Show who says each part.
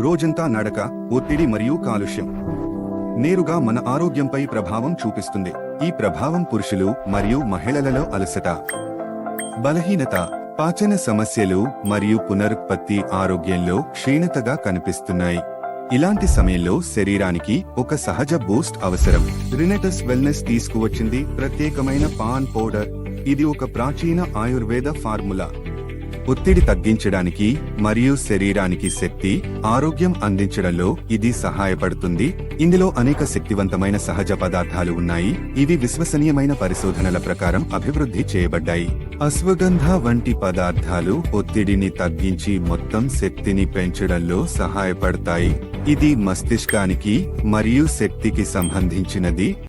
Speaker 1: రోజంతా నడక ఒత్తిడి మరియు కాలుష్యం. నేరుగా మన ఆరోగ్యంపై ప్రభావం చూపిస్తుంది. ఈ ప్రభావం పురుషులు మరియు మహిళలలో అలసట. బలహీనత పాచన సమస్యలు మరియు పునరుత్పత్తి ఆరోగ్యంలో క్షీణతగా కనిపిస్తున్నాయి. ఇలాంటి సమయంలో శరీరానికి ఒక సహజ బూస్ట్ అవసరం. రినెటస్ వెల్నెస్ తీసుకువచ్చింది ప్రత్యేకమైన పాన్ పౌడర్. ఇది ఒక ప్రాచీన ఆయుర్వేద ఫార్ములా. ఒత్తిడి తగ్గించడానికి మరియు శరీరానికి శక్తి ఆరోగ్యం అందించడంలో ఇది సహాయపడుతుంది. ఇందులో అనేక శక్తివంతమైన సహజ పదార్థాలు ఉన్నాయి. ఇవి విశ్వసనీయమైన పరిశోధనల ప్రకారం అభివృద్ధి చేయబడ్డాయి. అశ్వగంధ వంటి పదార్థాలు ఒత్తిడిని తగ్గించి మొత్తం శక్తిని పెంచడంలో సహాయపడతాయి. ఇది మస్తిష్కానికి మరియు శక్తికి సంబంధించినది.